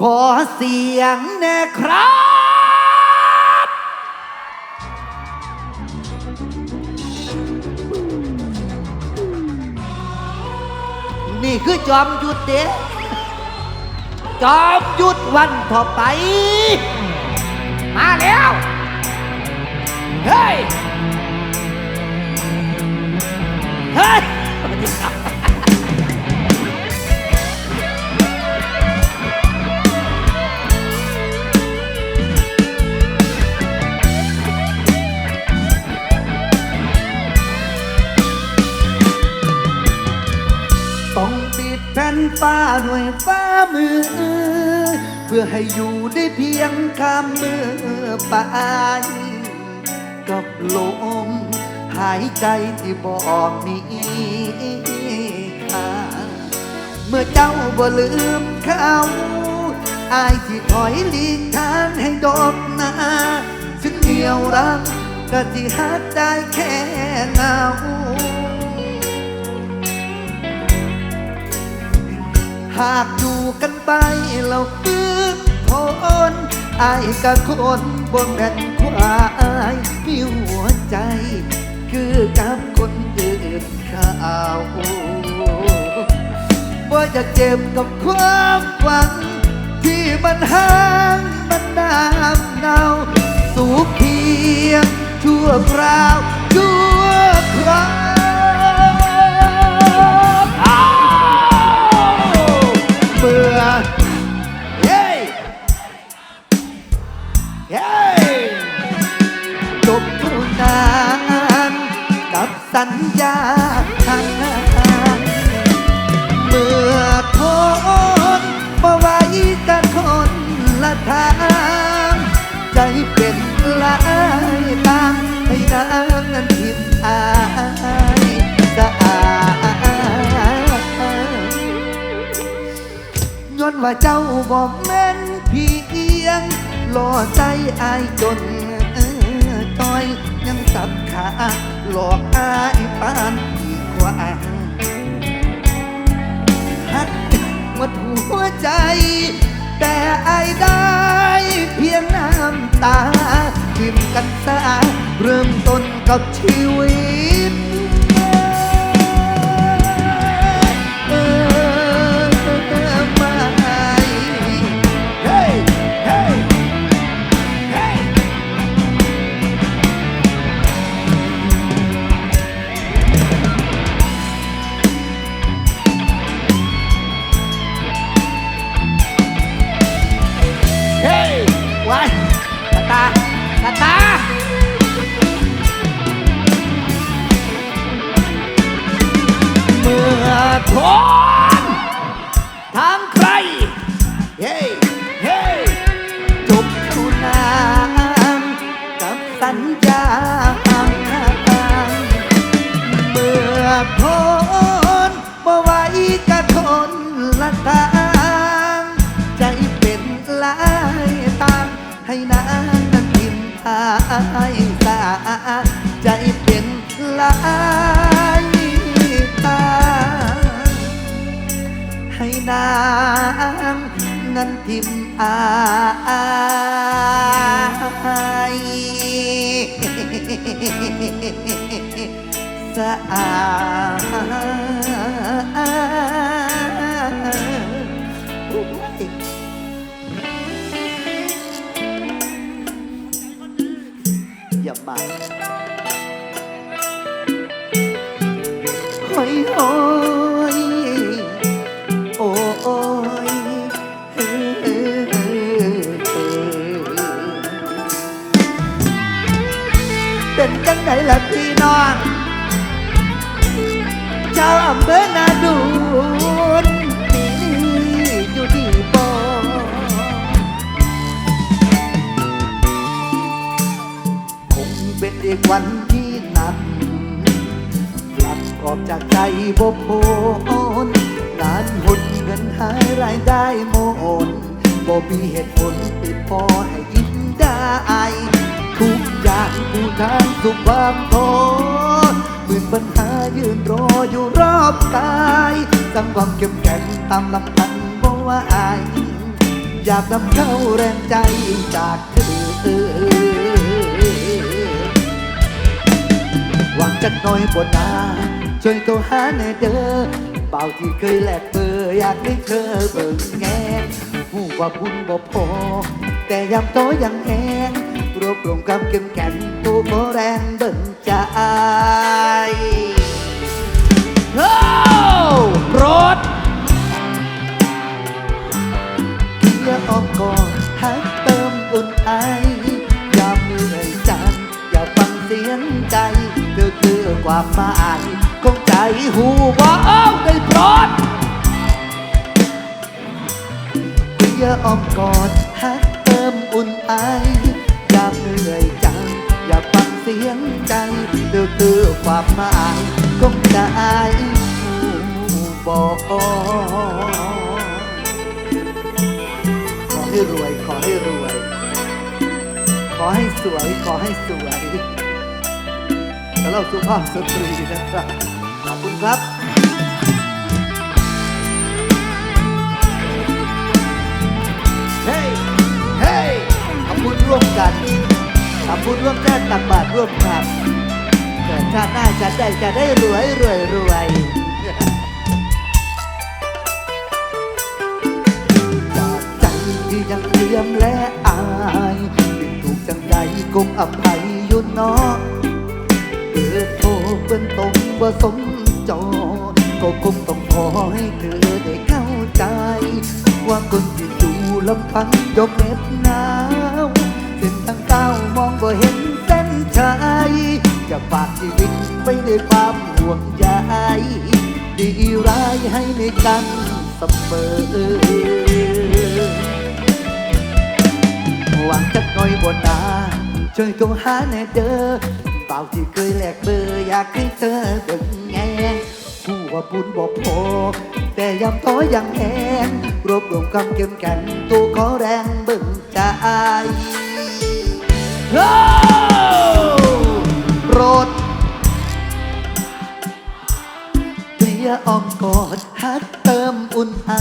ขอเสียงแน่ครับ นี่คือจอมยุทธเด้จอมยุทธวันต่อไป มาแล้ว เฮ้ย เฮ้ย ดแผ่นฟ้าด้วยฟ้ามือ เพื่อให้อยู่ได้เพียงข้ามมือไปกับลมหายใจที่บอกมีค่าเมื่อเจ้าบ่ลืมเขาอายที่ถอยหลีกทางให้ดอกนาถึงเดียวรักก็ที่หักได้แค่เงา หากอยู่กันไปเราตื้นทนอายกับคนบ่แม่นควายมีหัวใจ คือกับคนอื่นเขาบ่จะเจ็บกับความหวัง ที่มันห่างมันน้ ว่าเจ้าบ่แม่นเพียงหล่อใจอายจนต้อยยังสับขาหลอกอายปานอีกว่าหักหมดหัวใจ แต่ไอายได้เพียงน้ำตาทิมกันซาเริ่มต้นกับชีวิต ใจเป็นลายตา ให้นางนั้นทิมอายสะอาด อย่ามาโอ้ยโอ้ยโอ้ยเฮ้เป็นจังไดล่ะพี่น้อง ชาวอำเภอนาดู อีกวันที่หนักกลับออกจากใจบ่พ้นงานหดเงินหายรายได้โมนบ่มีเหตุผลติดพอให้ยิ้มได้ทุกอย่างกูทางสุขความทนมื่นปัญหายืนรออยู่รอบกายสร้างความเข้มแข็งตามลำพันบ่ว่าอาย อยากนำเข้าแรงใจจากเธอ หวังจักหน่อยบนนาช่วยโทรหาแน่เด้อเป่าที่เคยแลกเบอร์อยากให้เธอเบิ่งแงหูว่าบุญบ่พอ แต่ยำโตยังแหงรวบรวมความเข้มแข็งตัวบ่แรงเบิ่งใจโอ้รถเพื่ออ้อมกอดหักเติมอุ่นไออย่าเหนื่อยจังอย่าฟังเสียง คือความหมายของใจหูว่าเอ้าได้โปรดเพื่ออ้อมกอดหักเติมอุ่นไออย่าเหนื่อยจังอย่าฟังเสียงใจเธอคือความหมายของใจหูบอกขอให้รวยขอให้รวย ขอให้สวยขอให้สวย สำหรับสุภาพสตรีนะครับ ขอบคุณครับเฮ้เฮ้ยทำบุญร่วมกันทำบุญร่วมกันตักบาตรร่วมกันเกิดชาติหน้าจะได้จะได้รวยรวยรวยจากใจที่ยังเตรียมและอายเป็นถูกจังใดคงอภัยอยู่เนาะ เกิดโทษเป็นตรงว่าสมจอก็คงต้องขอให้เธอได้เข้าใจ ว่าคนที่อยู่ลำพังยกเน็บหนาวเส้นทางก้าวมองบ่เห็นเส้นชัยจะฝากชีวิตไว้ด้วยความห่วงใยดีร้ายให้ในกันเสมอหวังจักหน่อยบนนาช่วยโทรหาแน่เด้อ เปล่าที่เคยแลกเบอร์อยากให้เธอเบิ่งแงผู้ว่าบุญบอกพอแต่ยำท้อยังแหงรวบรวมความเข้มแข็งตัวขอแรงเบิ่งใจโอ้โปรดเกลียออมกอดฮักเติมอุ่นไอ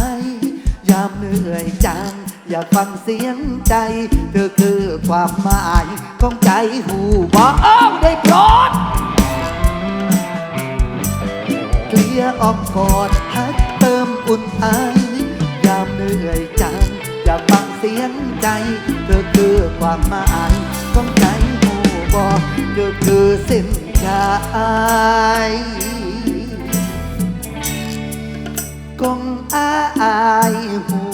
ยามเหนื่อยจัง อยากฟังเสียงใจ เธอคือความหมายของใจหูบอกเอ้าได้โปรดเกลียออมกอดฮักเติมอุ่นไอยามเหนื่อยจังอยากฟังเสียงใจ เธอคือความหมายของใจหูบอเธอคือสิ้นใจกงอายหู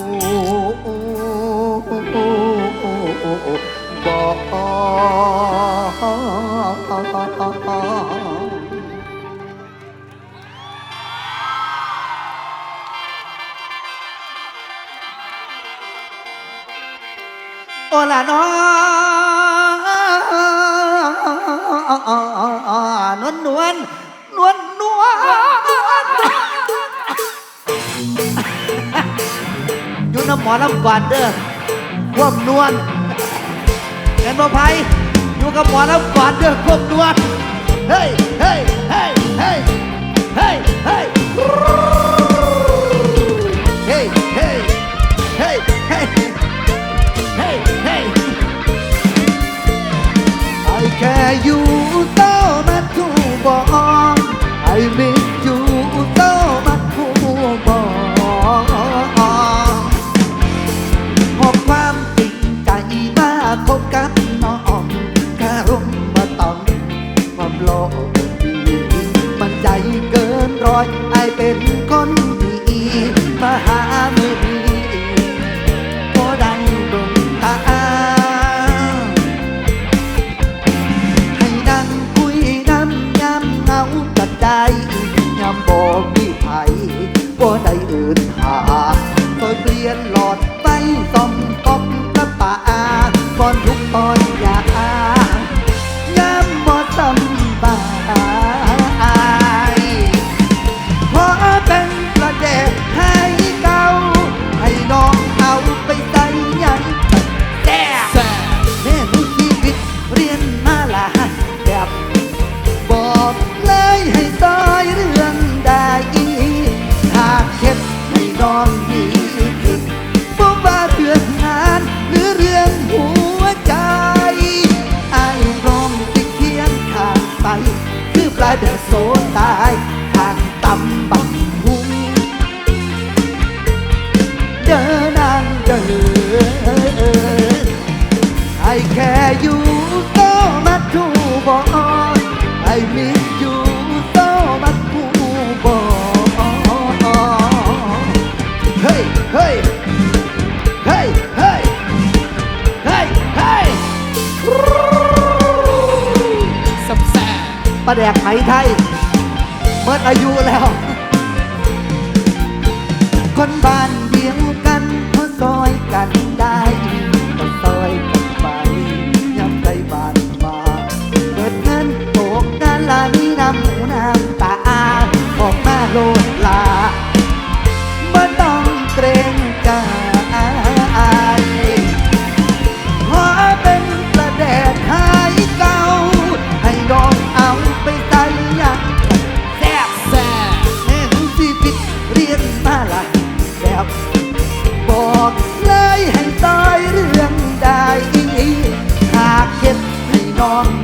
โอละน้อนวลนวลนวลนวลอยู่น้ำหมอน้ำกวาดเด้อควบนวล เงินบ่ไพอยู่กับหมอน้ำกวาดเดือดควบนวนเฮ้ยเฮ้ยเฮ้ยเฮ้ยเฮ้ยเฮ้ย แดกไหมไทยเมื่ออายุแล้ว on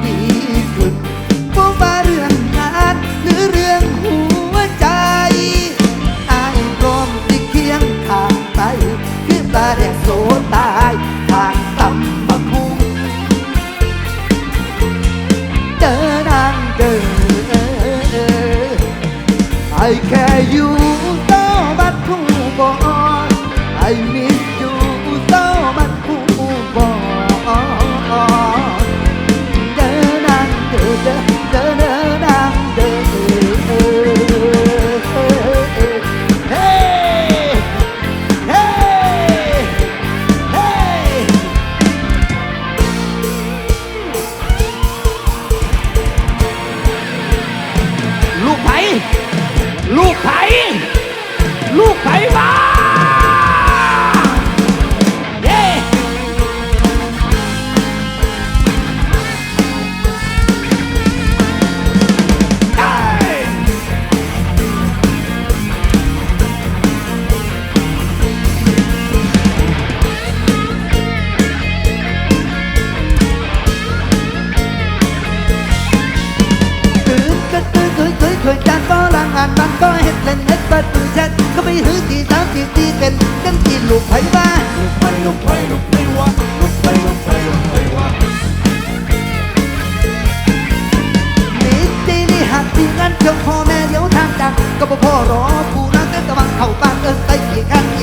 ก็พ่อรอกูนั่เต้นตะวันเข้าบ้านเอิ้นไตกี่กัน